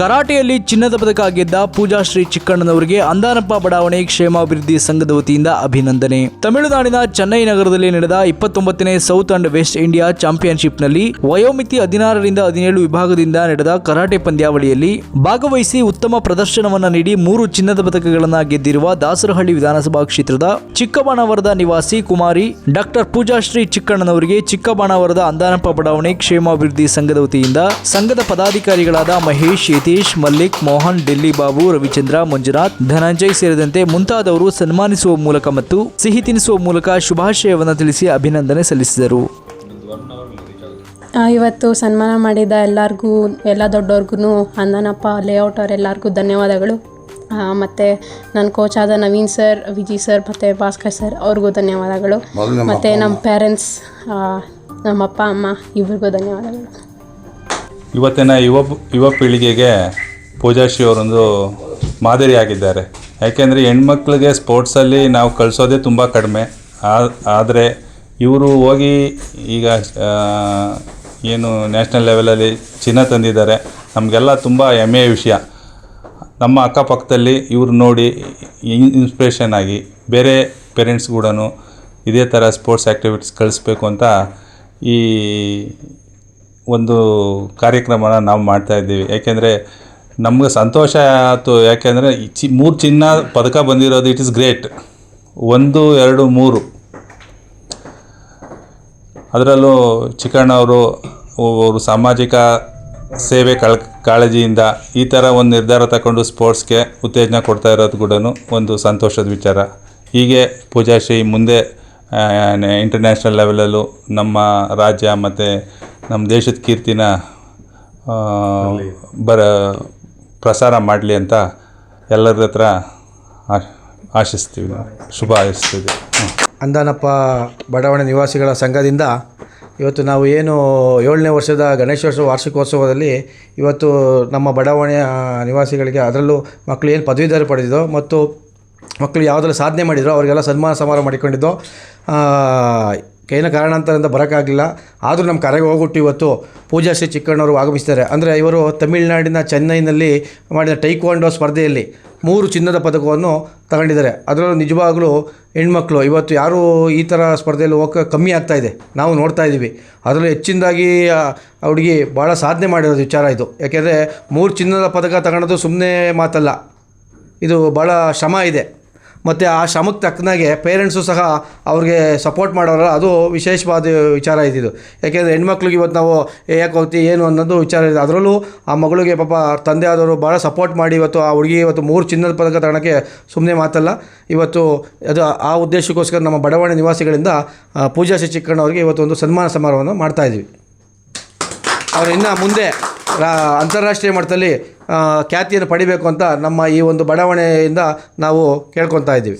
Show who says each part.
Speaker 1: ಕರಾಟೆಯಲ್ಲಿ ಚಿನ್ನದ ಪದಕ ಗೆದ್ದ ಪೂಜಾ ಶ್ರೀ ಚಿಕ್ಕಣ್ಣನವರಿಗೆ ಅಂದಾನಪ್ಪ ಬಡಾವಣೆ ಕ್ಷೇಮಾಭಿವೃದ್ಧಿ ಸಂಘದ ವತಿಯಿಂದ ಅಭಿನಂದನೆ. ತಮಿಳುನಾಡಿನ ಚೆನ್ನೈ ನಗರದಲ್ಲಿ ನಡೆದ ಇಪ್ಪತ್ತೊಂಬತ್ತನೇ ಸೌತ್ ಅಂಡ್ ವೆಸ್ಟ್ ಇಂಡಿಯಾ ಚಾಂಪಿಯನ್ಶಿಪ್ನಲ್ಲಿ ವಯೋಮಿತಿ ಹದಿನಾರರಿಂದ ಹದಿನೇಳು ವಿಭಾಗದಿಂದ ನಡೆದ ಕರಾಟೆ ಪಂದ್ಯಾವಳಿಯಲ್ಲಿ ಭಾಗವಹಿಸಿ ಉತ್ತಮ ಪ್ರದರ್ಶನವನ್ನು ನೀಡಿ ಮೂರು ಚಿನ್ನದ ಪದಕಗಳನ್ನು ಗೆದ್ದಿರುವ ದಾಸರಹಳ್ಳಿ ವಿಧಾನಸಭಾ ಕ್ಷೇತ್ರದ ಚಿಕ್ಕಬಾಣಾವರದ ನಿವಾಸಿ ಕುಮಾರಿ, ಡಾಕ್ಟರ್ ಪೂಜಾಶ್ರೀ ಚಿಕ್ಕಣ್ಣನವರಿಗೆ ಚಿಕ್ಕಬಾಣಾವರದ ಅಂದಾನಪ್ಪ ಬಡಾವಣೆ ಕ್ಷೇಮಾಭಿವೃದ್ಧಿ ಸಂಘದ ವತಿಯಿಂದ ಸಂಘದ ಪದಾಧಿಕಾರಿಗಳಾದ ಮಹೇಶ್ ಯತೀಶ್ ಮಲ್ಲಿಕ್ ಮೋಹನ್ ಡೆಲ್ಲಿ ಬಾಬು ರವಿಚಂದ್ರ ಮಂಜುನಾಥ್ ಧನಂಜಯ್ ಸೇರಿದಂತೆ ಮುಂತಾದವರು ಸನ್ಮಾನಿಸುವ ಮೂಲಕ ಮತ್ತು ಸಿಹಿ ತಿನ್ನಿಸುವ ಮೂಲಕ ಶುಭಾಶಯವನ್ನು ತಿಳಿಸಿ ಅಭಿನಂದನೆ ಸಲ್ಲಿಸಿದರು.
Speaker 2: ಆ, ಇವತ್ತು ಸನ್ಮಾನ ಮಾಡಿದ ಎಲ್ಲರಿಗೂ ಎಲ್ಲ ದೊಡ್ಡವ್ರಿಗೂ ಅಂದನಪ್ಪ ಲೇಔಟ್ ಅವರೆಲ್ಲರಿಗೂ ಧನ್ಯವಾದಗಳು. ಮತ್ತು ನನ್ನ ಕೋಚ್ ಆದ ನವೀನ್ ಸರ್ ವಿಜಿ ಸರ್ ಮತ್ತು ಭಾಸ್ಕರ್ ಸರ್ ಅವ್ರಿಗೂ ಧನ್ಯವಾದಗಳು. ಮತ್ತು ನಮ್ಮ ಪೇರೆಂಟ್ಸ್ ನಮ್ಮ ಅಪ್ಪ ಅಮ್ಮ ಇವ್ರಿಗೂ ಧನ್ಯವಾದಗಳು.
Speaker 3: ಇವತ್ತಿನ ಯುವ ಯುವ ಪೀಳಿಗೆಗೆ ಪೂಜಾಶ್ರೀ ಅವರೊಂದು ಮಾದರಿಯಾಗಿದ್ದಾರೆ ಯಾಕೆಂದರೆ ಹೆಣ್ಮಕ್ಳಿಗೆ ಸ್ಪೋರ್ಟ್ಸಲ್ಲಿ ನಾವು ಕಳಿಸೋದೇ ತುಂಬ ಕಡಿಮೆ. ಆದರೆ ಇವರು ಹೋಗಿ ಈಗ ಏನು ನ್ಯಾಷನಲ್ ಲೆವೆಲಲ್ಲಿ ಚಿನ್ನ ತಂದಿದ್ದಾರೆ. ನಮಗೆಲ್ಲ ತುಂಬ ಹೆಮ್ಮೆಯ ವಿಷಯ. ನಮ್ಮ ಅಕ್ಕಪಕ್ಕದಲ್ಲಿ ಇವ್ರು ನೋಡಿ ಇನ್ಸ್ಪಿರೇಷನ್ ಆಗಿ ಬೇರೆ ಪೇರೆಂಟ್ಸ್ ಕೂಡ ಇದೇ ಥರ ಸ್ಪೋರ್ಟ್ಸ್ ಆ್ಯಕ್ಟಿವಿಟೀಸ್ ಕಳಿಸ್ಬೇಕು ಅಂತ ಈ ಒಂದು ಕಾರ್ಯಕ್ರಮನ ನಾವು ಮಾಡ್ತಾ ಇದ್ದೀವಿ. ಯಾಕೆಂದರೆ ನಮಗೆ ಸಂತೋಷ ಆಯ್ತು. ಯಾಕೆಂದರೆ ಚಿ, ಮೂರು ಚಿನ್ನ ಪದಕ ಬಂದಿರೋದು ಇಟ್ ಇಸ್ ಗ್ರೇಟ್ ಒಂದು, ಎರಡು, ಮೂರು. ಅದರಲ್ಲೂ ಚಿಕ್ಕಣ್ಣವರು ಅವರು ಸಾಮಾಜಿಕ ಸೇವೆ ಕಳ್, ಕಾಳಜಿಯಿಂದ ಈ ಥರ ಒಂದು ನಿರ್ಧಾರ ತಗೊಂಡು ಸ್ಪೋರ್ಟ್ಸ್ಗೆ ಉತ್ತೇಜನ ಕೊಡ್ತಾ ಇರೋದು ಕೂಡ ಒಂದು ಸಂತೋಷದ ವಿಚಾರ. ಹೀಗೆ ಪೂಜಾಶ್ರೀ ಮುಂದೆ ಇಂಟರ್ನ್ಯಾಷನಲ್ ಲೆವೆಲಲ್ಲೂ ನಮ್ಮ ರಾಜ್ಯ ಮತ್ತು ನಮ್ಮ ದೇಶದ ಕೀರ್ತಿನ ಬರ, ಪ್ರಸಾರ ಮಾಡಲಿ ಅಂತ ಎಲ್ಲರ ಹತ್ರ ಆಶಿಸ್ತೀವಿ. ಶುಭ ಆಶಿಸ್ತೀವಿ.
Speaker 4: ಅಂದಾನಪ್ಪ ಬಡಾವಣೆ ನಿವಾಸಿಗಳ ಸಂಘದಿಂದ ಇವತ್ತು ನಾವು ಏನು ಏಳನೇ ವರ್ಷದ ಗಣೇಶೋತ್ಸವ ವಾರ್ಷಿಕೋತ್ಸವದಲ್ಲಿ ಇವತ್ತು ನಮ್ಮ ಬಡಾವಣೆಯ ನಿವಾಸಿಗಳಿಗೆ ಅದರಲ್ಲೂ ಮಕ್ಕಳು ಏನು ಪದವೀಧರ ಪಡೆದಿದ್ದೋ ಮತ್ತು ಮಕ್ಕಳು ಯಾವುದೆಲ್ಲ ಸಾಧನೆ ಮಾಡಿದ್ರು ಅವರಿಗೆಲ್ಲ ಸನ್ಮಾನ ಸಮಾರಂಭ ಮಾಡಿಕೊಂಡಿದ್ದೋ ಏನೋ ಕಾರಣಾಂತರದಿಂದ ಬರೋಕ್ಕಾಗಲಿಲ್ಲ ಆದರೂ ನಮ್ಮ ಕರೆಗೆ ಹೋಗ್ಬಿಟ್ಟು ಇವತ್ತು ಪೂಜಾ ಶ್ರೀ ಚಿಕ್ಕಣ್ಣವರು ಆಗಮಿಸ್ತಾರೆ. ಅಂದರೆ ಇವರು ತಮಿಳುನಾಡಿನ ಚೆನ್ನೈನಲ್ಲಿ ಮಾಡಿದ ಟೈಕ್ವಾಂಡೋ ಸ್ಪರ್ಧೆಯಲ್ಲಿ ಮೂರು ಚಿನ್ನದ ಪದಕವನ್ನು ತಗೊಂಡಿದ್ದಾರೆ. ಅದರಲ್ಲೂ ನಿಜವಾಗಲೂ ಹೆಣ್ಮಕ್ಳು, ಇವತ್ತು ಯಾರೂ ಈ ಥರ ಸ್ಪರ್ಧೆಯಲ್ಲಿ ಹೋಗೋಕೆ ಕಮ್ಮಿ ಆಗ್ತಾ ಇದೆ. ನಾವು ನೋಡ್ತಾ ಇದ್ದೀವಿ. ಅದರಲ್ಲೂ ಹೆಚ್ಚಿನದಾಗಿ ಹುಡುಗಿ ಭಾಳ ಸಾಧನೆ ಮಾಡಿರೋದು ವಿಚಾರ ಇದು. ಯಾಕೆಂದರೆ ಮೂರು ಚಿನ್ನದ ಪದಕ ತಗೊಳೋದು ಸುಮ್ಮನೆ ಮಾತಲ್ಲ. ಇದು ಭಾಳ ಶ್ರಮ ಇದೆ. ಮತ್ತು ಆ ಶ್ರಮಕ್ಕೆ ತಕ್ಕನಾಗೆ ಪೇರೆಂಟ್ಸು ಸಹ ಅವ್ರಿಗೆ ಸಪೋರ್ಟ್ ಮಾಡೋರಲ್ಲ ಅದು ವಿಶೇಷವಾದ ವಿಚಾರ ಇದ್ದಿದ್ದು. ಯಾಕೆಂದರೆ ಹೆಣ್ಮಕ್ಳಿಗೆ ಇವತ್ತು ನಾವು ಯಾಕೆ ಹೋಗ್ತಿ, ಏನು ಅನ್ನೋದು ವಿಚಾರ ಇದೆ ಅದರಲ್ಲೂ ಆ ಮಗಳಿಗೆ ಪಾಪ ತಂದೆ ಆದವರು ಭಾಳ ಸಪೋರ್ಟ್ ಮಾಡಿ ಇವತ್ತು ಆ ಹುಡುಗಿ ಇವತ್ತು ಮೂರು ಚಿನ್ನದ ಪದಕ ತಗೊಳಕ್ಕೆ ಸುಮ್ಮನೆ ಮಾತಲ್ಲ. ಇವತ್ತು ಅದು ಆ ಉದ್ದೇಶಕ್ಕೋಸ್ಕರ ನಮ್ಮ ಬಡಾವಣೆ ನಿವಾಸಿಗಳಿಂದ ಪೂಜಾ ಶ್ರೀ ಚಿಕ್ಕಣ್ಣವ್ರಿಗೆ ಇವತ್ತು ಒಂದು ಸನ್ಮಾನ ಸಮಾರಂಭವನ್ನು ಮಾಡ್ತಾಯಿದ್ವಿ ಅವರು ಇನ್ನು ಮುಂದೆ ಅಂತಾರಾಷ್ಟ್ರೀಯ ಮಟ್ಟದಲ್ಲಿ ಖ್ಯಾತಿಯನ್ನು ಪಡಿಬೇಕು ಅಂತ ನಮ್ಮ ಈ ಒಂದು ಬಡಾವಣೆಯಿಂದ ನಾವು ಕೇಳ್ಕೊತಾ ಇದ್ದೀವಿ.